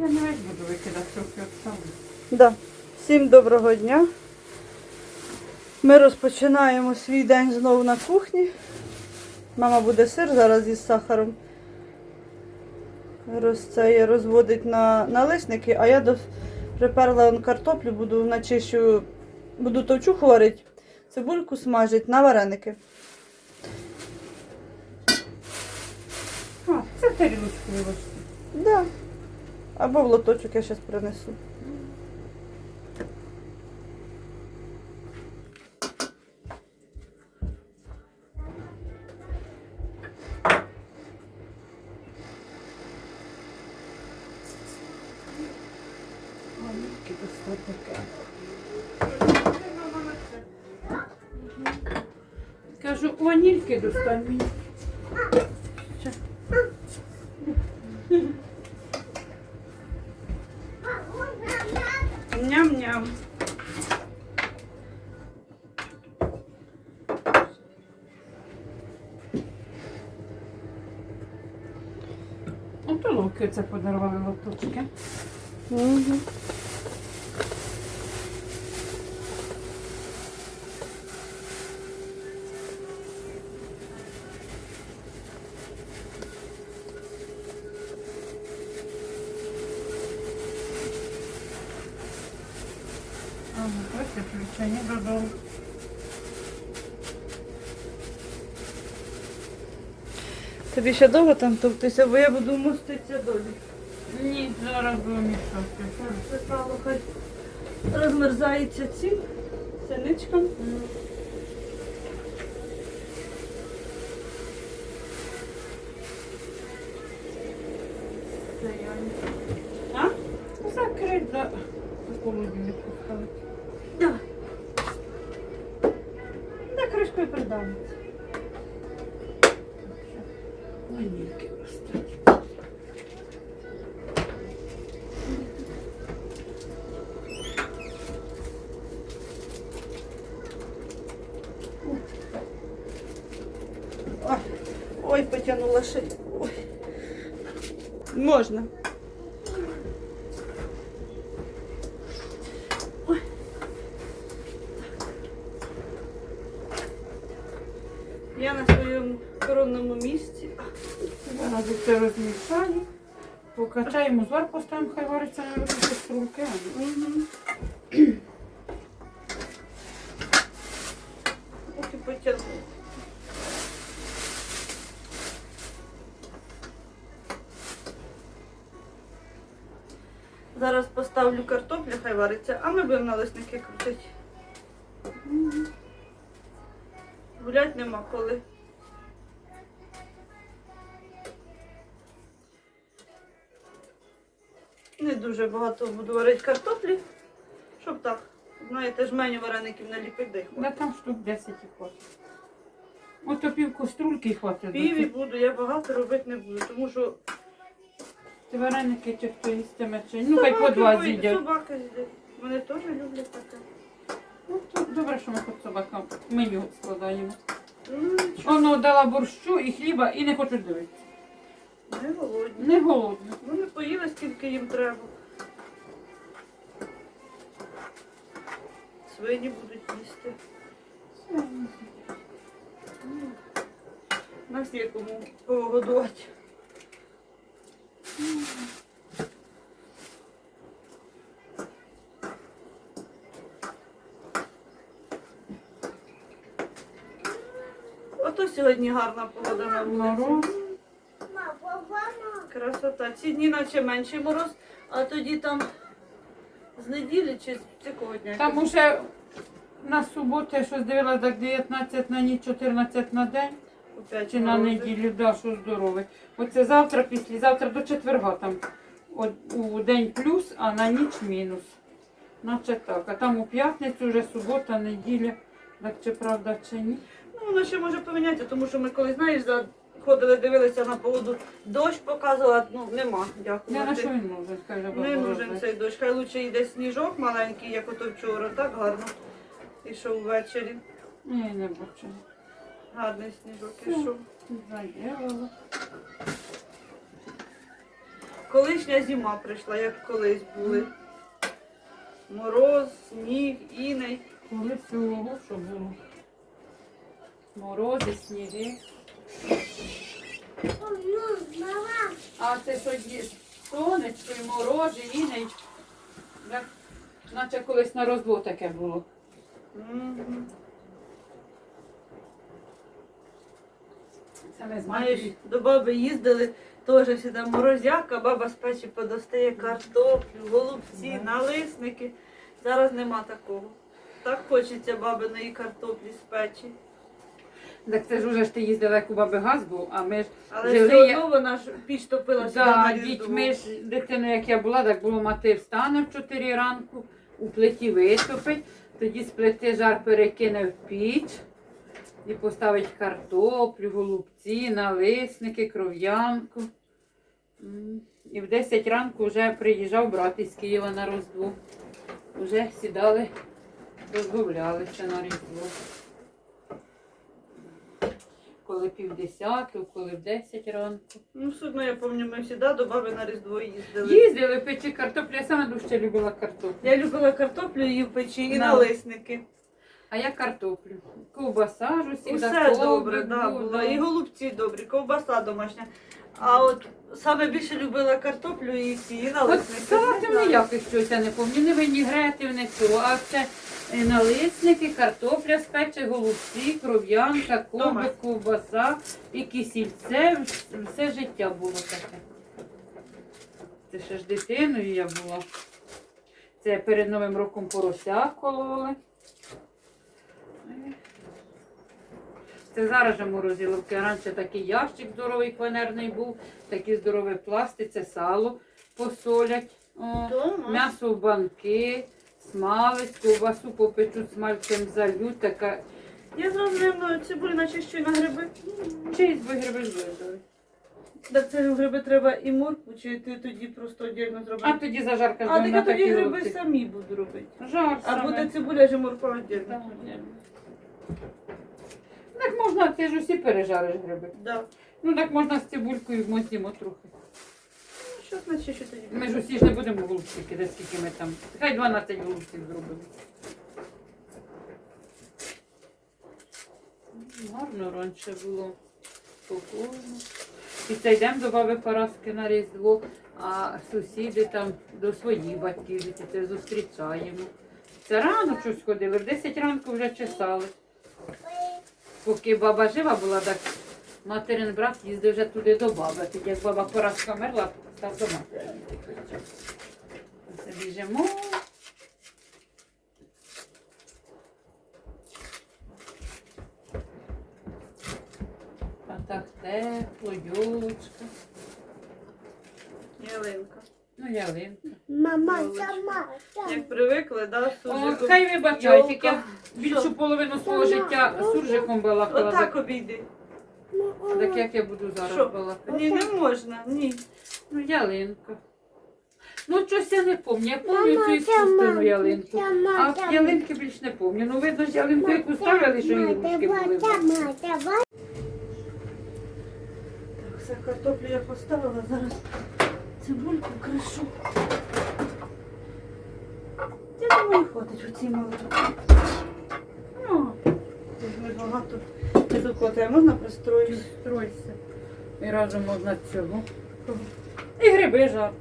Я не весь буду викидати, трохи оставлю. Да. Всім доброго дня. Ми розпочинаємо свій день знову на кухні. Мама буде сир зараз із сахаром. Роз, це є, розводить на налисники, а я до, приперла картоплю, буду начищу, буду товчуху варити, цибульку смажить на вареники. А, це тарілочку вилочку. Да. Або в лоточок я зараз принесу. Кажу, ванільки достань мені. Ще. Ням-ням. Ото подарували лоточки. Угу. Ага, ось і включення додому. Тобі ще довго там товктися, бо я буду моститися долі. Ні, зараз мішати. Це хай розмерзається цим синичком. А? Закрить, да. У холодильнику ставити. Да. Да, кришкою придавиться. Ванільки достать. Ой, ой, потягнула шею. Ой. Можна. Ой. Я на своєму коронному місці. Зараз це розмішаю. Покачаємо звар, поставимо, хай вариться на струнки. Ох і потягнула. Зараз поставлю картоплю, хай вариться, а ми будемо налисники крутити. Гулять нема коли. Не дуже багато буду варити картоплі, щоб так, знаєте, жменю вареників наліпити де Да там штук 10 і хватить. Ото пів каструльки і хватить. Піві буду, я багато робити не буду, тому що Ти вареники чи хто їстиме чи? Ну хай по два з'їдять. Собаки з'їдять. Вони теж люблять таке. Ну, то добре, що ми хоч собакам меню складаємо. Ну, Воно дала борщу і хліба і не хочуть дивитися. не голодні. Не голодно. Вони поїли, скільки їм треба. Свині будуть їсти. Нас є кому погодувати. Ото сьогодні гарна погода на вулиці. Красота. Ці дні наче менший мороз, а тоді там з неділі чи з якого дня? Там уже на суботу я щось дивилася, так 19 на ніч, 14 на день. Опять Чи на неділю, да, що здоровий. Оце завтра, післязавтра до четверга там от, у день плюс, а на ніч мінус. Наче так. А там у п'ятницю вже субота, неділя. Так чи правда, чи ні? Воно ще може помінятися, тому що ми коли, знаєш, заходили, дивилися на погоду, дощ показувала, ну нема, Я на що він нужен, скаже Не нужен цей дощ. Хай лучше йде сніжок маленький, як ото вчора, так гарно. Ішов ввечері. Ні, не бачу. Гарний сніжок ішов. Заєвала. колишня зима прийшла, як колись були. Мороз, сніг, іней. Колись ого, що було. Морози, сніги. А це що є сонечко і морози, іней. Як, наче колись на роздво таке було. Знаєш, до баби їздили, теж всегда морозяка, баба з печі подостає картоплю, голубці, налисники. Зараз нема такого. Так хочеться бабиної картоплі з печі. Так це ж уже ж ти їздила, як у баби газ був, а ми ж Але Жили все одно вона ж піч топила сюди Да, різдво. дітьми ж дитиною, як я була, так було мати встане в 4 ранку, у плиті витопить, тоді з плити жар перекине в піч і поставить картоплю, голубці, налисники, кров'янку. М. І в 10 ранку вже приїжджав брат із Києва на Різдво. Вже сідали, розмовлялися на Різдво. Коли півдесятого, коли в 10 ранку. Ну, судно, я пам'ятаю, ми завжди до баби на різдво їздили. Їздили печі картоплю, я сама дуже любила картоплю. Я любила картоплю і в печі і Да. налисники. А я картоплю. Ковбаса ж усі Усе добре, да, було. І голубці добрі, ковбаса домашня. А от саме більше любила картоплю і ці От салатів ніяких щось я не пам'ятаю. Не винігретів, не цього. А це е, налисники, картопля спече, голубці, кров'янка, ковбик, ковбаса і кисільце. Все життя було таке. Це ще ж дитиною я була. Це перед Новим роком порося кололи. Це зараз же морозиловки. Раніше такий ящик здоровий фанерний був, такий здоровий пластик, це сало посолять. О, м'ясо в банки, смалець, ковбасу попечуть смальцем залють, така Я рівно цибулю начищу на гриби. чиїсь би гриби зробили. Так це гриби треба і моркву, чи ти тоді просто віддільно А тоді зажарка А, так я тоді гриби самі буду робити. Жар А саме. буде цибуля, же морква віддільно. Так, можна, ти ж усі пережариш гриби. Да. Ну так можна з цибулькою вмостимо трохи. Ну, Що значить, що тоді? Ми ж усі ж не будемо голубці кидати, скільки ми там. Хай 12 голубців зробимо. Гарно раніше було. Спокійно. І цей йдемо до баби Параски на Різдво, а сусіди там до своїх батьків це зустрічаємо. Це рано щось ходили, в 10 ранку вже чесали. Поки баба жива була, так материн брат їздив вже туди до баби. Тоді як баба Параска мерла, став до матері. Оце біжимо. А так тепло, йолочка. Ялинка. Ну, ялинка. Мама, сама, сама. Як привикли, да, О, суржиком. хай вибачають, як я більшу половину свого життя суржиком балакала. Отак Так, обійди. так як я буду зараз Що? балакати. Ні, не можна, ні. Ну, ялинка. Ну, щось я не пам'ятаю. Я пам'ятаю цю іскусственну ялинку. А ялинки більш не пам'ятаю. Ну, видно ж ялинку, яку ставили, що Мама, ігрушки були. Так, все, картоплю я поставила, зараз цибульку кришу. Я думаю, хватить оці маленькі. Ну, тут багато. Не тут хватає, можна пристроїти? Стройся. І разом можна цього. І гриби жар.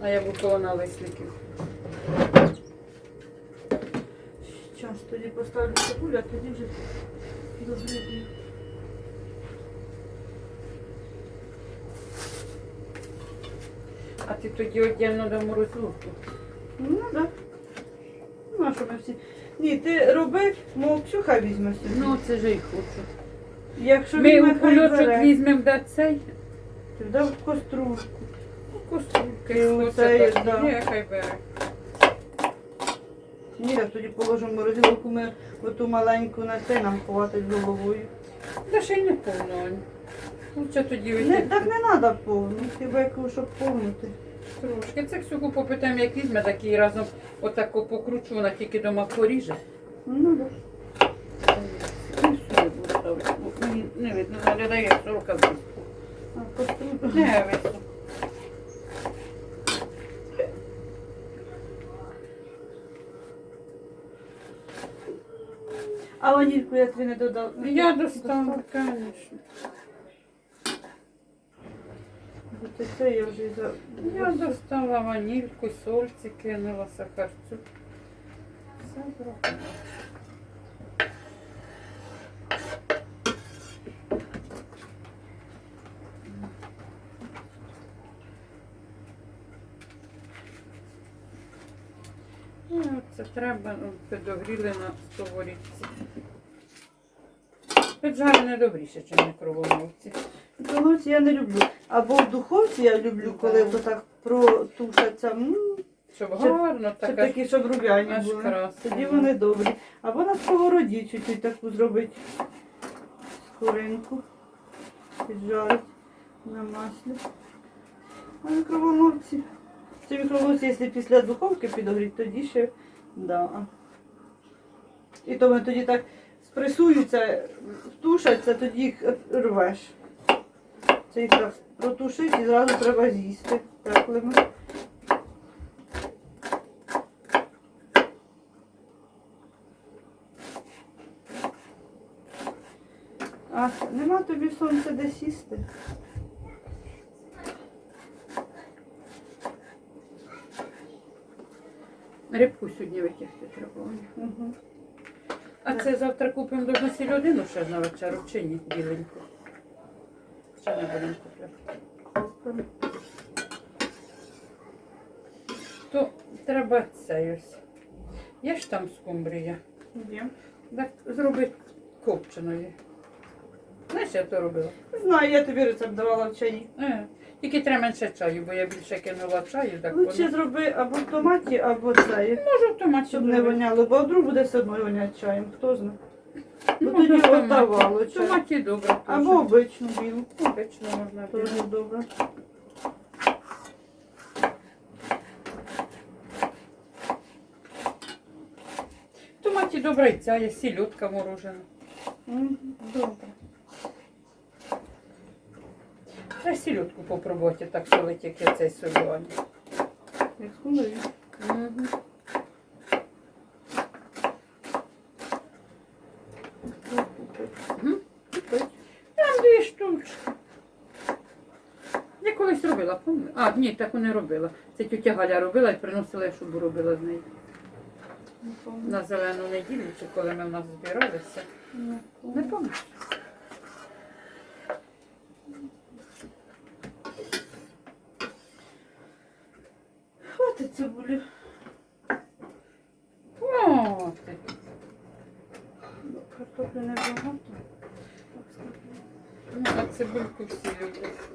А я буквально на лисників. Час тоді поставлю цибулю, а тоді вже до грибів. Тоді віддільно до морозилки. Ну, так. Да. Ну, а що ми всі. Ні, ти роби, мов хай візьме собі. Ну, це ж і хочу. Якщо Ми візьме, у хай кульочок бере. візьмемо до цей. Ти дав кострушку. Кострюльки. І оце, да. Ні, хай бере. Ні, я тоді положимо в морозилку, ми оту маленьку на це нам хватить головою. Та ще й не повно. Ань. Лучше тоді Не, так не треба повну, хіба яку, щоб повнути трошки. Це всього попитаємо, як візьме, такий разом отак покручу, вона тільки дома поріже. Ну, да. Ну, не видно, не дає сорока виску. Не видно. А ванільку я тобі не додали? Я достану, звісно. Бо це- Це я вже і за... Я достала ванільку, сольці, кинула сахарцю. Все зробила. І оце треба ну, підогріли на сковорідці. Піджарене добріше, ніж на мікроволновці. Микроволновці я не люблю. Або в духовці я люблю, коли Да. то так протушаться. Щоб гарно Щоб такі, щоб рум'яні аж були. красиво. Тоді вони добрі. Або на сковороді чуть-чуть таку зробити скоринку. Піджарити на маслі. А мікроволновці. Це мікроволновці, якщо після духовки підогріти, тоді ще да. І то вони тоді так спресуються, тушаться, тоді їх рвеш. Це їх так протушить і зразу треба з'їсти теплими. А нема тобі сонця де сісти? Рибку сьогодні витягти треба. Угу. А це завтра купимо до на сільодину ще на вечеру, чи ні, біленьку. Не будемо купляти? То треба цей ось. Є ж там скумбрія. Є. Так зроби копченою. Знаєш, я то робила. Знаю, я тобі рецепт давала в чаї. Е, тільки треба менше чаю, бо я більше кинула чаю, так Лучше воно. зроби або в томаті, або це, Можу в томаті щоб не зробити. воняло, бо вдруг буде все одно воняти чаєм, хто знає. Ну тоді в томаті. отдавало томаті добре. Або обичну білу. Обично можна білу. Дуже добре. В томаті добра і ця є, сільотка морожена. М, Добре. Треба сільотку попробувати, так солить, як я цей солювання. Як скумбрію. Угу. Мгм. Там дві штучки. Я колись робила, пам'ятаю? А, ні, так не робила. Це тетя Галя робила і приносила, я щоб робила з нею. Не. На зелену неділю, чи коли ми в нас збиралися. Не пам'ятаю. Хватить цибулі. О, ти. Картоплі небагато. Ну, а цибульку всі люблять.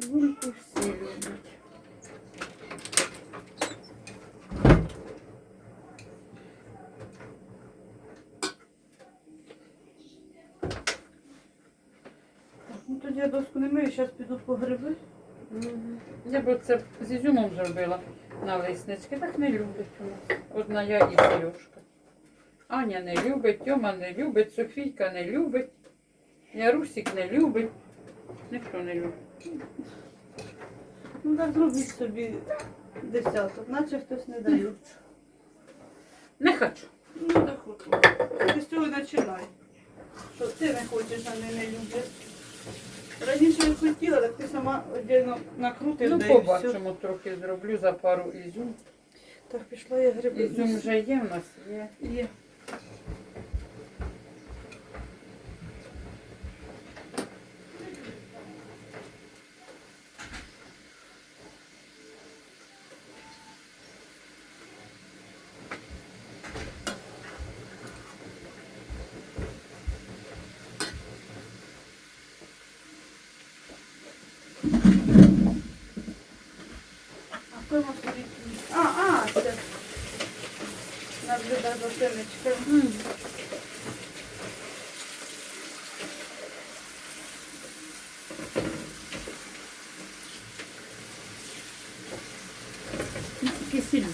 Цибульку всі люблять. Ну тоді я доску не мию, зараз піду по гриби. Я б це з ізюмом зробила на лиснички. Так не люблять у нас. Одна я і Сережка. Аня не любить, Тьома не любить, Софійка не любить, Ярусік не любить. Ніхто не любить. Ну так зробіть собі десяток, наче хтось не дає. Не хочу. Ну так хочу. Ти з цього починай. Що ти не хочеш, а вони не люблять. Раніше я хотіла, так ти сама отдельно накрутиш. Ну, да і все. побачимо, трохи зроблю за пару ізюм. Так, пішла я гриби. Ізюм вже є в нас, є. Є.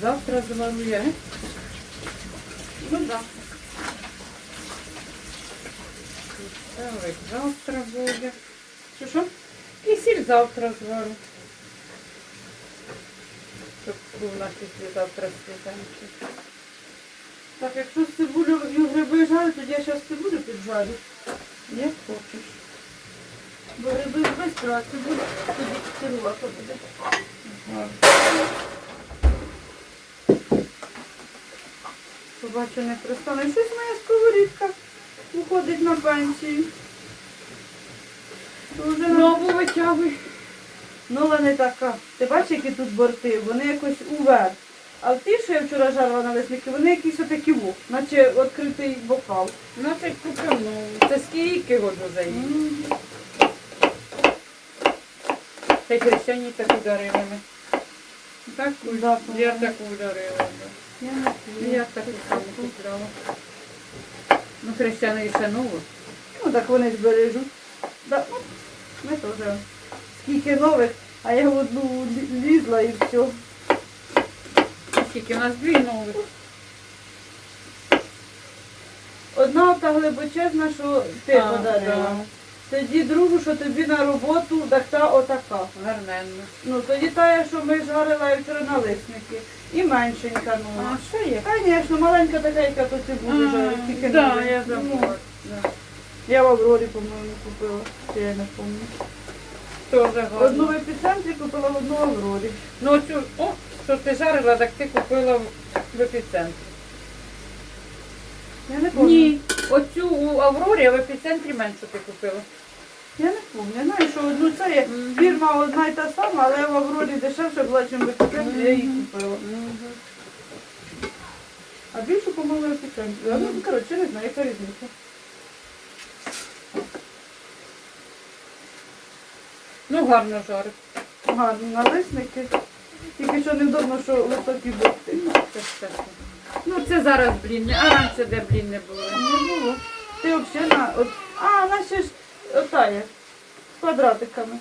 завтра зварю я. Ну так. Да. Ставик завтра буде. Що що? Кисіль завтра зварю. Щоб був на післязавтра світанки. Так, якщо з цибулю і гриби жарю, тоді я зараз цибулю піджарю. Як хочеш. Бо гриби швидко, а цибулю тоді сирувати буде. Побачу, не пристане. Щось моя сковорідка уходить на пенсію. Вже Нову витягуй. Нова не така. Ти бачиш, які тут борти? Вони якось уверх. А ті, що я вчора жарила на лесники, вони якісь отакі во, наче відкритий бокал. Значить, купив нову. Це скільки году за її? Та й хрещені так ударили. Так, Да, я так ударила. Я так само. Ну, хрещани ще нову. Ну так вони ж бережуть. Да, ну, ми теж. Скільки нових, а я в одну лізла і все. Скільки у нас дві нових. Одна та глибочезна, що ти А, подарила. да. Тоді другу, що тобі на роботу, так та отака. Гарненно. Ну тоді та, що ми жарила я вчора на лисники. І меншенька А що є? Звісно, маленька така, яка тут і буде жарити, тільки да, новий. я Ну, забула. Да. Я в Аврорі, по-моєму, купила. Чи я не пам'ятаю. Тоже Одну в епіцентрі купила, одну в Аврорі. Ну, оцю, о, що ти жарила, так ти купила в, в епіцентрі. Я не пам'ятаю. Ні, оцю у Аврорі, а в епіцентрі менше ти купила. Я не пам'ятаю. Знаю, що одну це є. Фірма одна й та сама, але в Аврорі дешевше була, ніж в епіцентрі, я її купила. А більше, по-моєму, в Ну, коротше, не знаю, яка різниця. Ну, гарно жарить. Гарно, налисники. Тільки що невдобно, що високі борти. Це все. Ну, це зараз блінне, а раніше де блінне було. Не було. Ти взагалі на... От... А, наші ж отає. З квадратиками.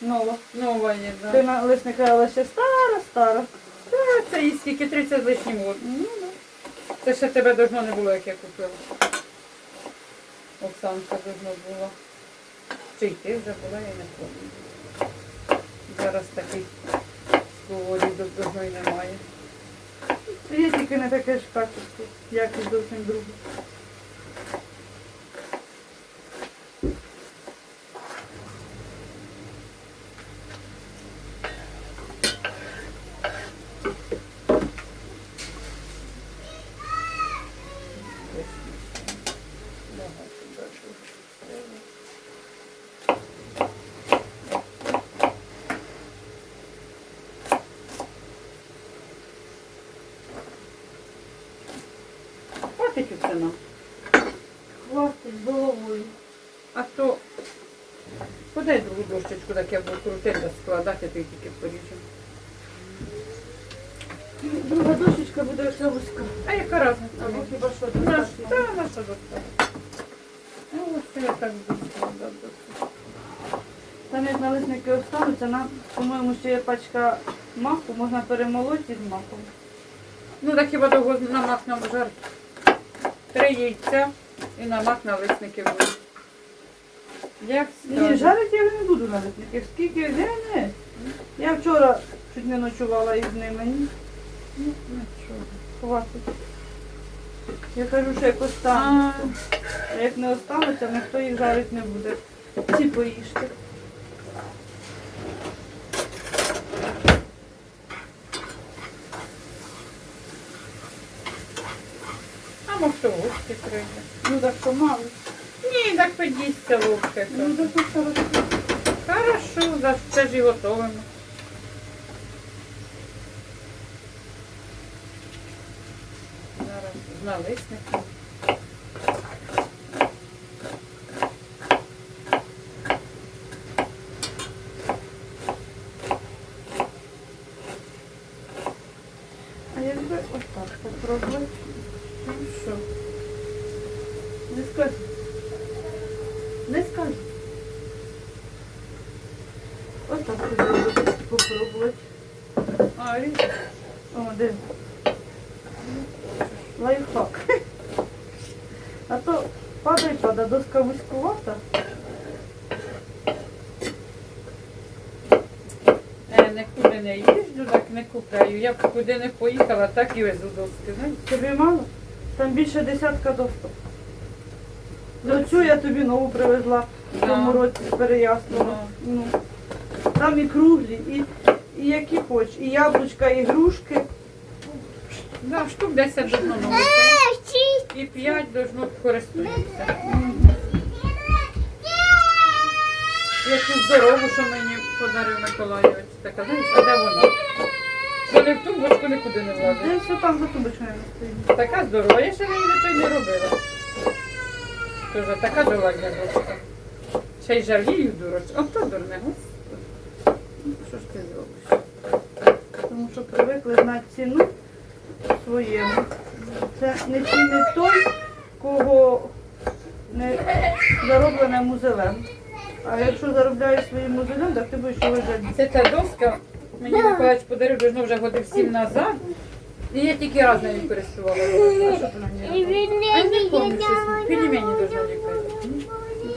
Нова. Нова є, так. Ти да. на лисника але ще стара, стара. Та, Це і скільки 30 з лишнім год. Ну, ну. Це ще тебе давно не було, як я купила. Оксанка давно була. Чи й ти вже була, я не пам'ятаю. Зараз таких сковорідок давно й немає. Є тільки не таке ж качество, якість зовсім друга. Хватить оце нам. Хвастить з головою. А то подай другу дощечку, так я буду крутити, то й. Друга дощечка буде оця вузька. А яка разниця? Або хіба що Наш, достатньо. та, наша достатньо. Ну, ось це я так буду. Там як налисники остануться, нам, по-моєму, ще є пачка маку, можна перемолоти з маком. Ну, так хіба довго на мак нам жарити. Три яйця і на мак налисники будуть. Як Ні, жарити я не буду налисників. Скільки? Не, не. Я вчора чуть не ночувала із ними. Ні, Ну, нічого. хватить. Я кажу, що як остануться. А як не остануться, ніхто їх жарити не буде. Ці поїжте. А може ложки прийде. Ну так що мало. Ні, так подісться ложки. Ну так що хорошо. Хорошо, да, це ж і готовимо. Зараз з налисником. А якби отак попробувати. Ну що? Не скажи. Не скажи. Отак попробувати. попробувати. А, він О, де? Лайфхак. А то падай, падай, доска вузькувата. е, нікуди не їжджу, так не купляю. Я б куди не поїхала, так і везу доски. Знаєте? Тобі мало? Там більше десятка доступ. Оцю я тобі нову привезла в Да. році з Переяслава. Ну, там і круглі, і, і які хоч, і яблучка, і грушки. Да, штук 10 должно новити. І 5 должно користуватися. Яку здорову, що мені подарив Миколайович. Така, знаєш, а де вона? Вони в тумбочку нікуди не влазить. Десь отам за тубочкою стоїть. Така здорова, я ще неї нічого не робила. Тоже така довольна дочка. Ще й жалію дурочка. Ото дурне, господи. Ну, Що ж ти зробиш? Тому що привикли знати ціну своєму. Це не цінить той, кого не зароблене музелем. А якщо заробляєш своїм музелем, так ти будеш його жаліти. Це ця доска, мені Миколаївич подарив давно вже годів сім назад. І я тільки раз нею користувала. А що вона мені робила? А я не пам'ятаю, щось пельмені должна ліпити.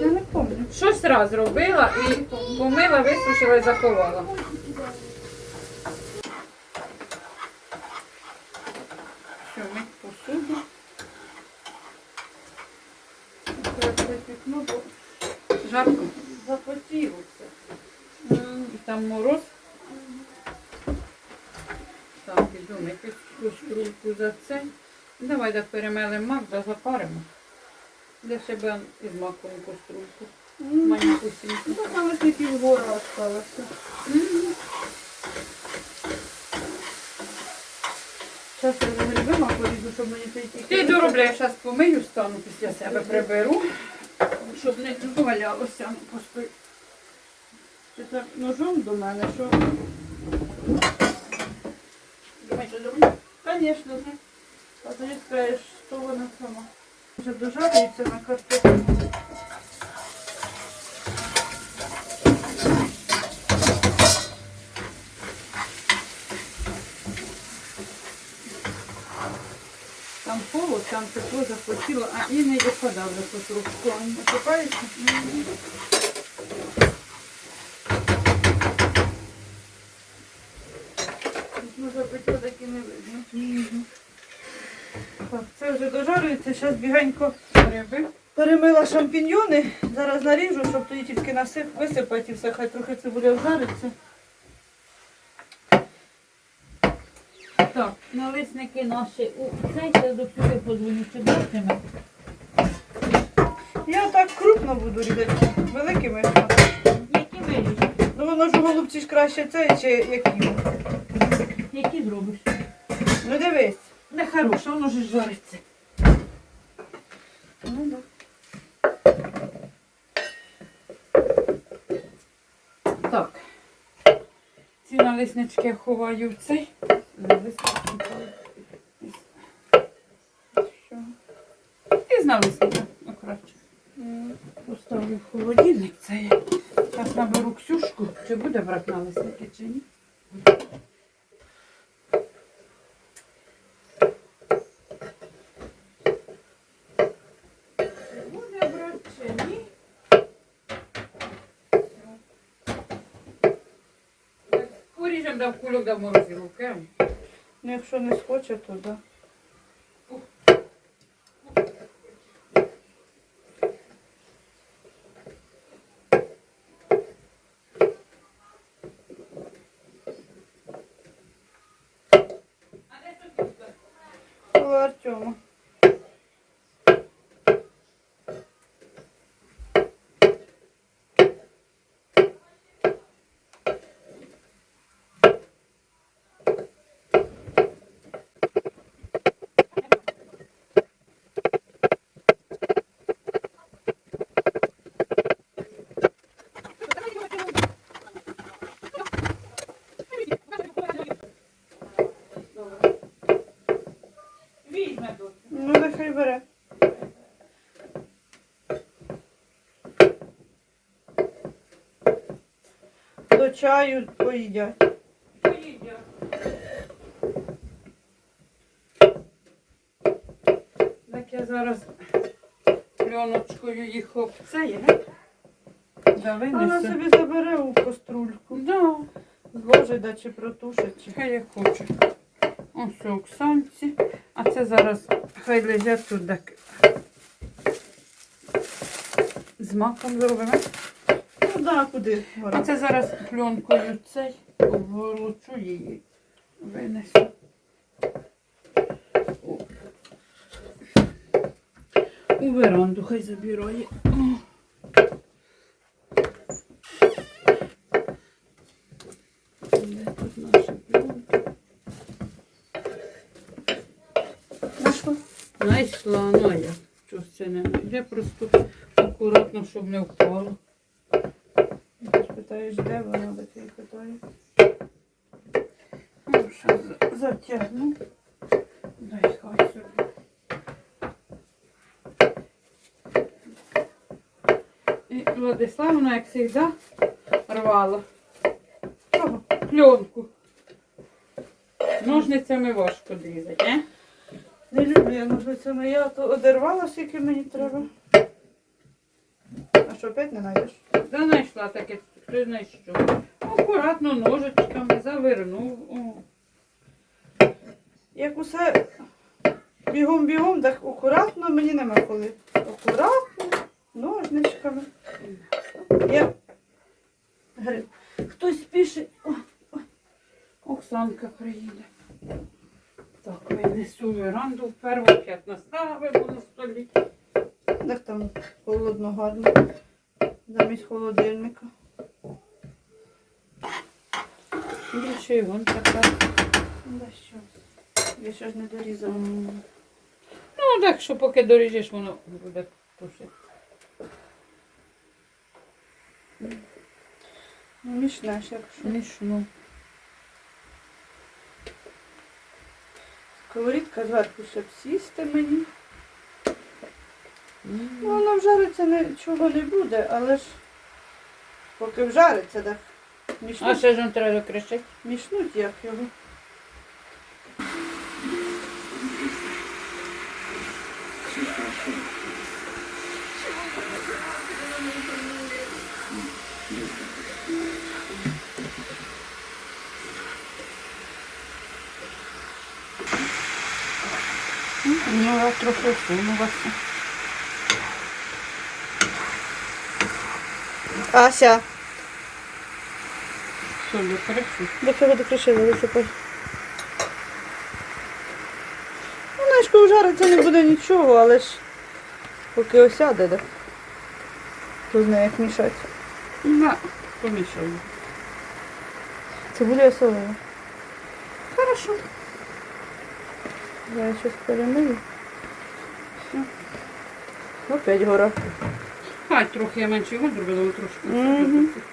Я не пам'ятаю. Щось раз робила і помила, висушила і заховала. Що, мить посуду. Жарко. запотілося. І там мороз. Так, іду за це. Давай да перемелемо мак, да запаримо. Для себе із маком каструльку. Манюсіньку. Ну, так але тільки вгора осталося. Зараз я вже грибима поріжу, щоб мені тільки... Ти доробляєш, зараз помию, стану після себе приберу, щоб не валялося. Постой. Ти так ножом до мене, що... Думаєш, що зроблю? Звісно, а тоді скажеш, що вона сама. Вже дожарюється на картоплю. Там холод, там тепло захотіло, а і не допадав до потрошку. А не Окупається? Може бути так і не видно. Так, це вже зараз бігенько Риби. перемила шампіньйони. Зараз наріжу, щоб тоді тільки насип, висипати і все, хай трохи цибуля вжариться. Так, налисники наші у цей це до сюди подвинуть чудовими. Я так крупно буду різати, великими. Які виріж? Ну воно ж у голубці ж краще це, чи які. Які зробиш? Ну дивись. Не хороше, воно ж жариться. Ну, да. Так. Ці налиснички ховаю в цей. І з налисника, ну краще. Поставлю в холодильник цей. Зараз наберу Ксюшку. Чи буде брати налисники, чи ні? Чи буде брати, чи ні? Так, Поріжемо да в кульок да в морозиловку. Ну якщо не схоче, то да. Артема. Візьме тут. Ну нехай бере. До чаю поїдять. Поїдять. Так я зараз пленочкою їх обцею. Да, Вона собі забере у каструльку. Да, Зложить, да, чи протушить. Чи... хай як хоче. Ось Оксанці. А це зараз хай лежать тут. Так. З маком зробимо. Ну да, куди? А це зараз пленкою цей обволочу її. Винесу. У веранду хай забирає. О. Де тут наша пленка? Знайшла? Знайшла, ну а я щось це не знайде, просто акуратно, щоб не впало. Ти спитаєш, де вона, де ти її питає. Ну, що затягну. Дай хай. І Владиславна, як завжди, рвала пленку. Ножницями важко дрізати, е? Не люблю я ножницями. Я то одервала, скільки мені треба. А що, опять не знайдеш? Да знайшла таке, хто знайшов. Акуратно ножичками завернув. О. Як усе бігом-бігом, так акуратно мені нема коли. Акуратно, ножничками. Я... Хтось спішить. О, Оксанка приїде. Винесу веранду в перву п'ят наставимо на столі. Так там холодно гарно. Замість холодильника. Більше і вон така. Да що? Я ще ж не дорізала. Ну, так що поки доріжеш, воно буде тушити. Ну, мішнеш, якщо. Смішно. Сковорідка зверху щоб сісти мені. Ну, воно вжариться нічого не буде, але ж поки вжариться, так А ще ж треба кричати. мішнуть як його. Ну, я трохи сунулася. Ася, Солю кричу. до чого докришила висипай? Ну, знаєш, коли вжариться не буде нічого, але ж поки осяде, так. Хто знає, як мішати. На, помішаю. Цибуля солила. Хорошо. Я щось перемию. Опять гора. Хай трохи я менше його зробила, але трошки. Ось